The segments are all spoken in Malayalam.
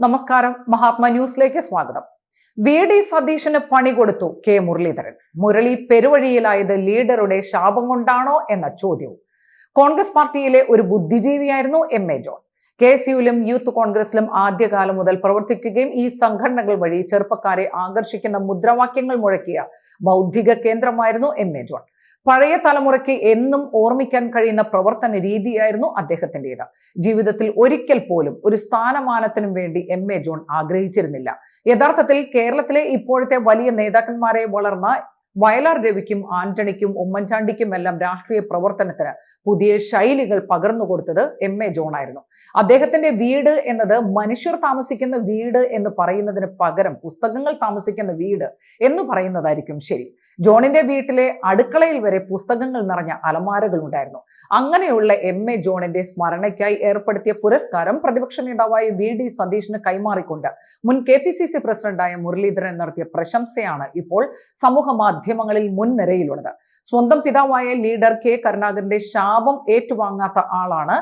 നമസ്കാരം. മഹാത്മാ ന്യൂസിലേക്ക് സ്വാഗതം. വി. ഡി. സതീശന് പണി കൊടുത്തു കെ. മുരളീധരൻ. മുരളി പെരുവഴിയിലായത് ലീഡറുടെ ശാപം കൊണ്ടാണോ എന്ന ചോദ്യവും. കോൺഗ്രസ് പാർട്ടിയിലെ ഒരു ബുദ്ധിജീവിയായിരുന്നു M. A. John. K. S. യുവിലും youth കോൺഗ്രസിലും ആദ്യകാലം മുതൽ പ്രവർത്തിക്കുകയും ഈ സംഘടനകൾ വഴി ചെറുപ്പക്കാരെ ആകർഷിക്കുന്ന മുദ്രാവാക്യങ്ങൾ മുഴക്കിയ ബൗദ്ധിക കേന്ദ്രമായിരുന്നു എം. എ. ജോൺ. പഴയ തലമുറയ്ക്ക് എന്നും ഓർമ്മിക്കാൻ കഴിയുന്ന പ്രവർത്തന രീതിയായിരുന്നു അദ്ദേഹത്തിന്റെത്. ജീവിതത്തിൽ ഒരിക്കൽ പോലും ഒരു സ്ഥാനമാനത്തിനും വേണ്ടി എം എ ജോൺ ആഗ്രഹിച്ചിരുന്നില്ല. യഥാർത്ഥത്തിൽ കേരളത്തിലെ ഇപ്പോഴത്തെ വലിയ നേതാക്കന്മാരെ വളർന്ന വയലാർ രവിക്കും ആന്റണിക്കും ഉമ്മൻചാണ്ടിക്കും എല്ലാം രാഷ്ട്രീയ പ്രവർത്തനത്തിന് പുതിയ ശൈലികൾ പകർന്നു കൊടുത്തത് എം എ ജോൺ ആയിരുന്നു. അദ്ദേഹത്തിന്റെ വീട് എന്നത് മനുഷ്യർ താമസിക്കുന്ന വീട് എന്ന് പറയുന്നതിന് പകരം പുസ്തകങ്ങൾ താമസിക്കുന്ന വീട് എന്ന് പറയുന്നതായിരിക്കും ശരി. ജോണിന്റെ വീട്ടിലെ അടുക്കളയിൽ വരെ പുസ്തകങ്ങൾ നിറഞ്ഞ അലമാരകൾ ഉണ്ടായിരുന്നു. അങ്ങനെയുള്ള എം എ ജോണിന്റെ സ്മരണയ്ക്കായി ഏർപ്പെടുത്തിയ പുരസ്കാരം പ്രതിപക്ഷ നേതാവായ വി ഡി സതീഷിന് കൈമാറിക്കൊണ്ട് മുൻ കെ പി സി സി പ്രസിഡന്റായ മുരളീധരൻ നടത്തിയ പ്രശംസയാണ് ഇപ്പോൾ സമൂഹ മാധ്യമങ്ങളിൽ മുൻനിരയിലുള്ളത്. സ്വന്തം പിതാവായ ലീഡർ കെ കരുണാകരന്റെ ശാപം ഏറ്റുവാങ്ങാത്ത ആളാണ്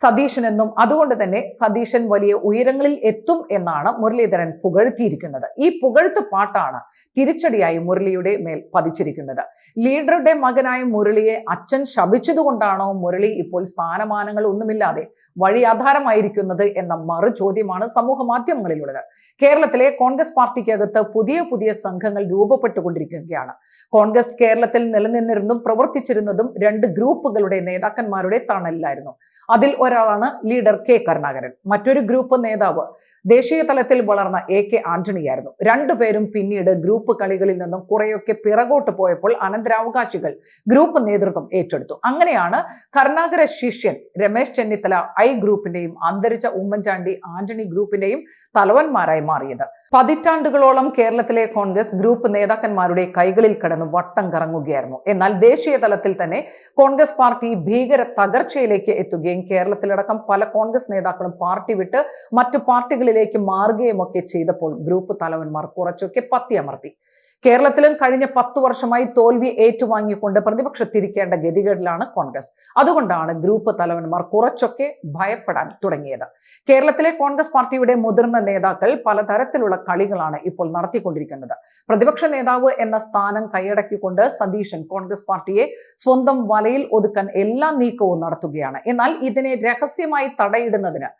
സതീശനെന്നും അതുകൊണ്ട് തന്നെ സതീശൻ വലിയ ഉയരങ്ങളിൽ എത്തും എന്നാണ് മുരളീധരൻ പുകഴ്ത്തിയിരിക്കുന്നത്. ഈ പുകഴ്ത്ത് പാട്ടാണ് തിരിച്ചടിയായി മുരളിയുടെ മേൽ പതിച്ചിരിക്കുന്നത്. ലീഡറുടെ മകനായ മുരളിയെ അച്ഛൻ ശപിച്ചതുകൊണ്ടാണോ മുരളി ഇപ്പോൾ സ്ഥാനമാനങ്ങൾ ഒന്നുമില്ലാതെ വഴിയാധാരമായിരിക്കുന്നത് എന്ന മറു ചോദ്യമാണ് സമൂഹ മാധ്യമങ്ങളിലുള്ളത്. കേരളത്തിലെ കോൺഗ്രസ് പാർട്ടിക്കകത്ത് പുതിയ പുതിയ സംഘങ്ങൾ രൂപപ്പെട്ടുകൊണ്ടിരിക്കുകയാണ്. കോൺഗ്രസ് കേരളത്തിൽ നിലനിന്നിരുന്നും പ്രവർത്തിച്ചിരുന്നതും രണ്ട് ഗ്രൂപ്പുകളുടെ നേതാക്കന്മാരുടെ തണലിലായിരുന്നു. അതിൽ ഒരാളാണ് ലീഡർ കെ കരുണാകരൻ. മറ്റൊരു ഗ്രൂപ്പ് നേതാവ് ദേശീയ തലത്തിൽ വളർന്ന എ കെ ആന്റണിയായിരുന്നു രണ്ടുപേരും പിന്നീട് ഗ്രൂപ്പ് കളികളിൽ നിന്നും കുറെയൊക്കെ പിറകോട്ട് പോയപ്പോൾ അനന്തരാവകാശികൾ ഗ്രൂപ്പ് നേതൃത്വം ഏറ്റെടുത്തു. അങ്ങനെയാണ് കരുണാകര ശിഷ്യൻ രമേശ് ചെന്നിത്തല ഐ ഗ്രൂപ്പിന്റെയും അന്തരിച്ച ഉമ്മൻചാണ്ടി ആന്റണി ഗ്രൂപ്പിന്റെയും തലവന്മാരായി മാറിയത്. പതിറ്റാണ്ടുകളോളം കേരളത്തിലെ കോൺഗ്രസ് ഗ്രൂപ്പ് നേതാക്കന്മാരുടെ കൈകളിൽ കിടന്ന് വട്ടം കറങ്ങുകയായിരുന്നു. എന്നാൽ ദേശീയ തലത്തിൽ തന്നെ കോൺഗ്രസ് പാർട്ടി ഭീകര തകർച്ചയിലേക്ക് എത്തുകയും കേരളത്തിലടക്കം പല കോൺഗ്രസ് നേതാക്കളും പാർട്ടി വിട്ട് മറ്റു പാർട്ടികളിലേക്ക് മാറുകയും ഒക്കെ ചെയ്തപ്പോൾ ഗ്രൂപ്പ് തലവന്മാർ കുറച്ചൊക്കെ പത്തിയമർത്തി. കേരളത്തിലും കഴിഞ്ഞ പത്തു വർഷമായി തോൽവി ഏറ്റുവാങ്ങിക്കൊണ്ട് പ്രതിപക്ഷത്തിരിക്കേണ്ട ഗതികേടിലാണ് കോൺഗ്രസ്. അതുകൊണ്ടാണ് ഗ്രൂപ്പ് തലവന്മാർ കുറച്ചൊക്കെ ഭയപ്പെടാൻ തുടങ്ങിയത്. കേരളത്തിലെ കോൺഗ്രസ് പാർട്ടിയുടെ മുതിർന്ന നേതാക്കൾ പലതരത്തിലുള്ള കളികളാണ് ഇപ്പോൾ നടത്തിക്കൊണ്ടിരിക്കുന്നത്. പ്രതിപക്ഷ നേതാവ് എന്ന സ്ഥാനം കൈയടക്കിക്കൊണ്ട് സതീശൻ കോൺഗ്രസ് പാർട്ടിയെ സ്വന്തം വലയിൽ ഒതുക്കാൻ എല്ലാ നീക്കവും നടത്തുകയാണ്. എന്നാൽ ഇതിനെ രഹസ്യമായി തടയിടുന്നതിന്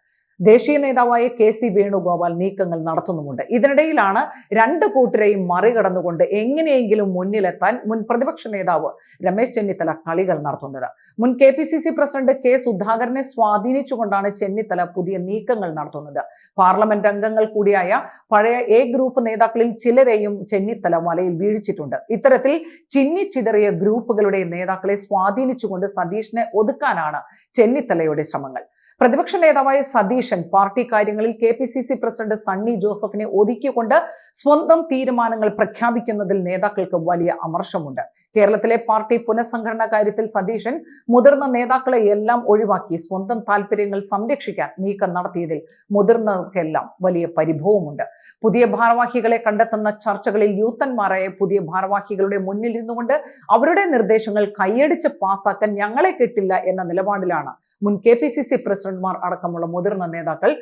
ദേശീയ നേതാവായ കെ സി വേണുഗോപാൽ നീക്കങ്ങൾ നടത്തുന്നുമുണ്ട്. ഇതിനിടയിലാണ് രണ്ട് കൂട്ടരെയും മറികടന്നുകൊണ്ട് എങ്ങനെയെങ്കിലും മുന്നിലെത്താൻ മുൻ പ്രതിപക്ഷ നേതാവ് രമേശ് ചെന്നിത്തല കളികൾ നടത്തുന്നത്. മുൻ K P C C president K സുധാകരനെ സ്വാധീനിച്ചുകൊണ്ടാണ് ചെന്നിത്തല പുതിയ നീക്കങ്ങൾ നടത്തുന്നത്. പാർലമെന്റ് അംഗങ്ങൾ കൂടിയായ പഴയ എ ഗ്രൂപ്പ് നേതാക്കളിൽ ചിലരെയും ചെന്നിത്തല വലയിൽ വീഴ്ചിട്ടുണ്ട്. ഇത്തരത്തിൽ ചിന്നിച്ചിതറിയ ഗ്രൂപ്പുകളുടെ നേതാക്കളെ സ്വാധീനിച്ചുകൊണ്ട് സതീഷിനെ ഒതുക്കാനാണ് ചെന്നിത്തലയുടെ ശ്രമങ്ങൾ. പ്രതിപക്ഷ നേതാവായ സതീശൻ പാർട്ടി കാര്യങ്ങളിൽ K P C C president Sunny ജോസഫിനെ ഒതുക്കിക്കൊണ്ട് സ്വന്തം തീരുമാനങ്ങൾ പ്രഖ്യാപിക്കുന്നതിൽ നേതാക്കൾക്ക് വലിയ അമർഷമുണ്ട്. കേരളത്തിലെ പാർട്ടി പുനഃസംഘടനാ കാര്യത്തിൽ സതീശൻ മുതിർന്ന നേതാക്കളെ എല്ലാം ഒഴിവാക്കി സ്വന്തം താല്പര്യങ്ങൾ സംരക്ഷിക്കാൻ നീക്കം നടത്തിയതിൽ മുതിർന്നവർക്കെല്ലാം വലിയ പരിഭവമുണ്ട്. പുതിയ ഭാരവാഹികളെ കണ്ടെത്തുന്ന ചർച്ചകളിൽ യൂത്തന്മാരായ പുതിയ ഭാരവാഹികളുടെ മുന്നിൽ നിന്നുകൊണ്ട് അവരുടെ നിർദ്ദേശങ്ങൾ കൈയടിച്ച് പാസാക്കാൻ ഞങ്ങളെ കിട്ടില്ല എന്ന നിലപാടിലാണ് മുൻ കെ പി സി സി പ്രസിഡന്റ്മാർ അടക്കമുള്ള മുതിർന്ന നേതാക്കൾ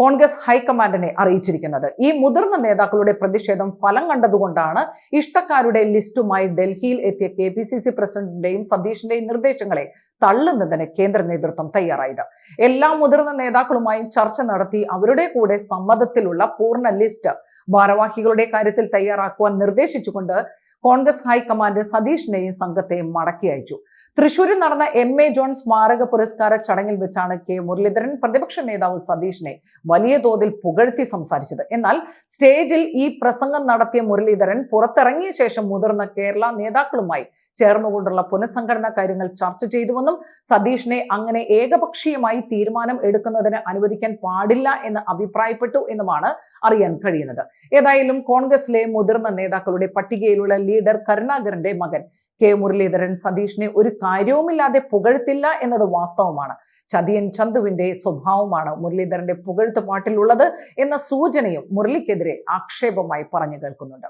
കോൺഗ്രസ് ഹൈക്കമാൻഡിനെ അറിയിച്ചിരിക്കുന്നത്. ഈ മുതിർന്ന നേതാക്കളുടെ പ്രതിഷേധം ഫലം കണ്ടതുകൊണ്ടാണ് ഇഷ്ടക്കാരുടെ ലിസ്റ്റുമായി ഡൽഹിയിൽ എത്തിയ കെ പി സി സി പ്രസിഡന്റിന്റെയും സതീഷിന്റെയും നിർദ്ദേശങ്ങളെ തള്ളുന്നതിന് കേന്ദ്ര നേതൃത്വം തയ്യാറായത്. എല്ലാ മുതിർന്ന നേതാക്കളുമായും ചർച്ച നടത്തി അവരുടെ കൂടെ സമ്മതത്തിലുള്ള പൂർണ ലിസ്റ്റ് ഭാരവാഹികളുടെ കാര്യത്തിൽ തയ്യാറാക്കുവാൻ നിർദ്ദേശിച്ചുകൊണ്ട് കോൺഗ്രസ് ഹൈക്കമാൻഡ് സതീഷിനെയും സംഘത്തെയും മടക്കി അയച്ചു. തൃശൂരിൽ നടന്ന എം എ ജോൺ സ്മാരക പുരസ്കാര ചടങ്ങിൽ വെച്ചാണ് കെ മുരളീധരൻ പ്രതിപക്ഷ നേതാവ് സതീഷിനെ വലിയ തോതിൽ പുകഴ്ത്തി സംസാരിച്ചത്. എന്നാൽ സ്റ്റേജിൽ ഈ പ്രസംഗം നടത്തിയ മുരളീധരൻ പുറത്തിറങ്ങിയ ശേഷം മുതിർന്ന കേരള നേതാക്കളുമായി ചേർന്നുകൊണ്ടുള്ള പുനഃസംഘടനാ കാര്യങ്ങൾ ചർച്ച ചെയ്തുവെന്നും സതീഷിനെ അങ്ങനെ ഏകപക്ഷീയമായി തീരുമാനം എടുക്കുന്നതിന് അനുവദിക്കാൻ പാടില്ല എന്ന് അഭിപ്രായപ്പെട്ടു എന്നുമാണ് അറിയാൻ കഴിയുന്നത്. ഏതായാലും കോൺഗ്രസിലെ മുതിർന്ന നേതാക്കളുടെ പട്ടികയിലുള്ള ലീഡർ കരുണാകരന്റെ മകൻ കെ മുരളീധരൻ സതീഷിനെ ഒരു കാര്യവുമില്ലാതെ പുകഴ്ത്തില്ല എന്നത് വാസ്തവമാണ്. ചതിയൻ ചന്തുവിന്റെ സ്വഭാവമാണ് മുരളീധരന്റെ പുകഴ്ത്ത് പാട്ടിലുള്ളത് എന്ന സൂചനയും മുരളിക്കെതിരെ ആക്ഷേപമായി പറഞ്ഞു കേൾക്കുന്നുണ്ട്.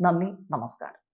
നന്ദി നമസ്കാരം.